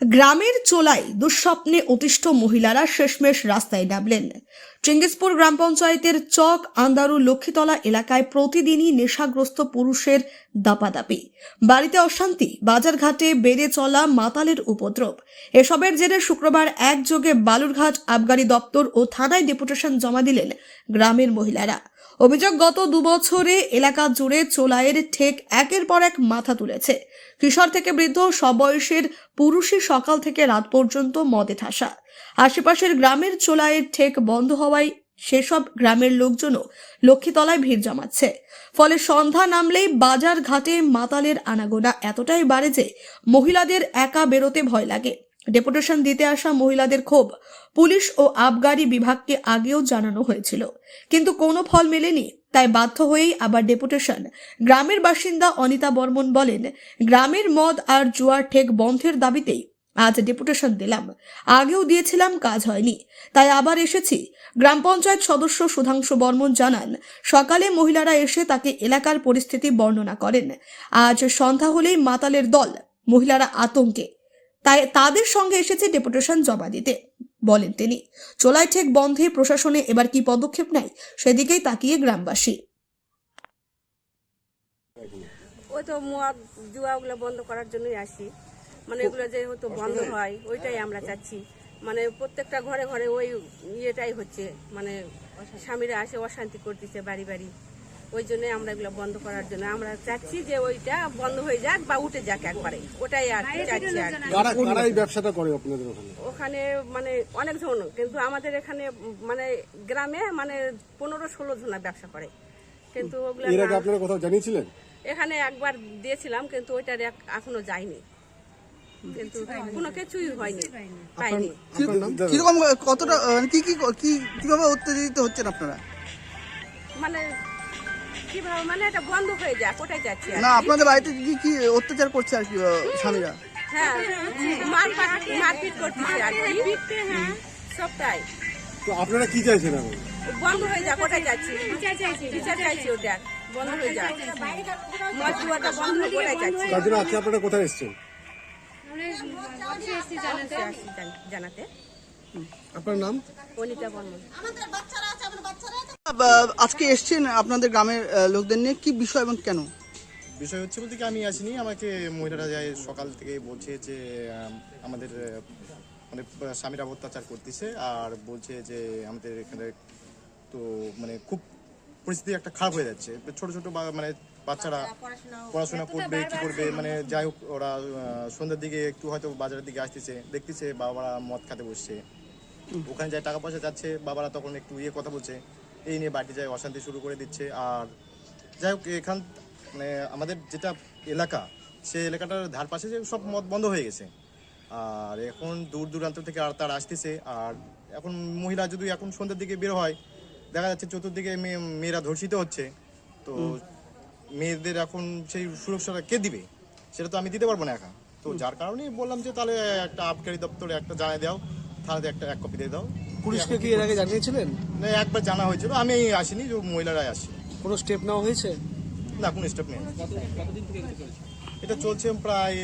গ্রামের চোলায় দুঃস্বপ্নে অতিষ্ঠ মহিলারা শেষমেশ রাস্তায় নামলেন। চেঙ্গিসপুর গ্রাম পঞ্চায়েতের চক আন্দারু লক্ষ্মীতলা এলাকায় প্রতিদিনই নেশাগ্রস্ত পুরুষের দাপাদাপি। বাড়িতে অশান্তি, বাজারঘাটে বেড়ে চলা মাতালের উপদ্রব। এসবের জেরে শুক্রবার একযোগে বালুরঘাট আবগারি দপ্তর ও থানায় ডেপুটেশন জমা দিলেন গ্রামের মহিলারা। অভিযোগ, গত দুবছরে এলাকা জুড়ে চোলাইয়ের ঠেক একের পর এক মাথা তুলেছে। কিশোর থেকে বৃদ্ধ সব বয়সের পুরুষই সকাল থেকে রাত পর্যন্ত মদে ঠাসা। আশেপাশের গ্রামের চোলায়ের ঠেক বন্ধ হওয়ায় সেসব গ্রামের লোকজনও লক্ষ্মীতলায় ভিড় জমাচ্ছে। ফলে সন্ধ্যা নামলেই বাজার ঘাটে মাতালের আনাগোনা এতটাই বাড়ে যে মহিলাদের একা বেরোতে ভয় লাগে। ডেপুটেশন দিতে আসা মহিলাদের ক্ষোভ পুলিশ ও আবগারি বিভাগকে আগেও জানানো হয়েছিল। কিন্তু কোনো ফল মেলেনি, তাই বাধ্য হয়েই আবার ডেপুটেশন। গ্রামের বাসিন্দা অনিতা বর্মন বলেন, গ্রামের মদ আর জুয়ার ঠেক বন্ধের দাবিতেই আজ ডেপুটেশন দিলাম। আগেও দিয়েছিলাম, কাজ হয়নি। তাই আবার এসেছি। গ্রাম পঞ্চায়েত সদস্য সুধাংশু বর্মন জানান, সকালে মহিলারা এসে তাকে এলাকার পরিস্থিতি বর্ণনা করেন। আজ সন্ধ্যা হলেই মাতালের দল, মহিলারা আতঙ্কে। তাই তাদের সঙ্গে এসেছে ডেপুটেশন জমা দিতে, বলেন তিনি। চোলাই ঠেক বন্ধে প্রশাসনে এবার কি পদক্ষেপ নেয়, সেদিকেই তাকিয়ে গ্রামবাসী। ওই তো মদ জুয়া ওগুলো বন্ধ করার জন্যই আসি। মানে এগুলো যে হয়তো বন্ধ হয় ওইটাই আমরা চাচ্ছি। মানে প্রত্যেকটা ঘরে ঘরে ওই ইয়েটাই হচ্ছে মানে স্বামীরা আসে অশান্তি করতেছে বাড়ি বাড়ি। ওই জন্য আমরা এগুলো বন্ধ করার জন্য আমরা চাচ্ছি যে ওইটা বন্ধ হয়ে যাক বা উঠে যাক একবারে। ওটাই আর চাচ্ছি আর ব্যবসাটা করে আপনাদের ওখানে? ওখানে মানে অনেক জন কিন্তু আমাদের এখানে মানে গ্রামে মানে পনেরো ষোলো জনা ব্যবসা করে। কিন্তু ওগুলো আপনারা কোথাও জানিয়েছিলেন? এখানে একবার দিয়েছিলাম কিন্তু ওইটার এখনও যায়নি। কিন্তু কোনো কিছুই হয়নি পাইনি। কীরকম কতটা মানে কি কি কি কীভাবে উত্তেজিত হচ্ছেন আপনারা? মানে কীভাবে মানে এটা বন্ধ হয়ে যাক ওটাই যাচ্ছি না আপনাদের বাড়িতে কি কি অত্যাচার করছে আর কি স্বামীরা? হ্যাঁ মারপিট মারপিট করতেছে আর কি। সবটাই তো আপনারা কি চাইছেন এখন? বন্ধ হয়ে যাক ওটাই যাচ্ছি বিচার চাইছি ওটা বন্ধ হয়ে যাক। মদ জুয়াটা বন্ধ হোক যাচ্ছি। তার জন্য আজকে আপনারা কোথায় এসেছেন? জানাতে আপনার নাম? অনিতা বর্মন। আজকে এসছেন আপনাদের গ্রামের লোকদের নিয়ে। কি বিষয় এবং কেন? বিষয় হচ্ছে বলতে কি আমি আসিনি। আমাকে মহিলারা যায় সকাল থেকে বলছে যে আমাদের মানে স্বামীরা অত্যাচার করতেছে আর বলছে যে আমাদের এখানে তো মানে খুব পরিস্থিতি একটা খারাপ হয়ে যাচ্ছে। ছোট ছোট বা- মানে বাচ্চারা পড়াশোনা করবে কি করবে মানে যাই হোক ওরা সন্ধ্যার দিকে একটু হয়তো বাজারের দিকে আসতেছে দেখতেছে বাবারা মদ খাতে বসছে। ওখানে যায় টাকা পয়সা যাচ্ছে বাবারা তখন একটু ইয়ে কথা বলছে এই নিয়ে বাড়িতে যায় অশান্তি শুরু করে দিচ্ছে আর যাই হোক এখান মানে আমাদের যেটা এলাকা সেই এলাকাটার ধার পাশে যে সব মদ বন্ধ হয়ে গেছে। আর এখন দূর দূরান্ত থেকে আর তার আসতেছে আর এখন মহিলা যদি এখন সন্ধ্যের দিকে বের হয় দেখা যাচ্ছে চতুর্দিকে মেয়ে মেয়েরা ধর্ষিত হচ্ছে তো মেয়েদের এখন সেই সুরক্ষাটা কে দিবে? সেটা তো আমি দিতে পারব না একা। তো যার কারণে বললাম যে তাহলে একটা আবকারি দপ্তরে একটা জানাই দাও থানাতে একটা এক কপি দিয়ে দাও। পুলিশকে কি এর আগে জানিয়েছিলেন? না একবার জানা হয়েছিল আমি আসিনি যে মহিলারাই আসি। কোনো স্টেপ নেওয়া হয়েছে? না কোনো স্টেপ নেই। এটা চলছে প্রায়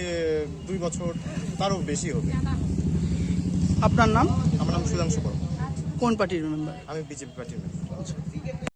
দুই বছর তারও বেশি হবে। আপনার নাম? আমার নাম সুধাংশু বড় কোন পার্টির মেম্বার আমি বিজেপি পার্টির member।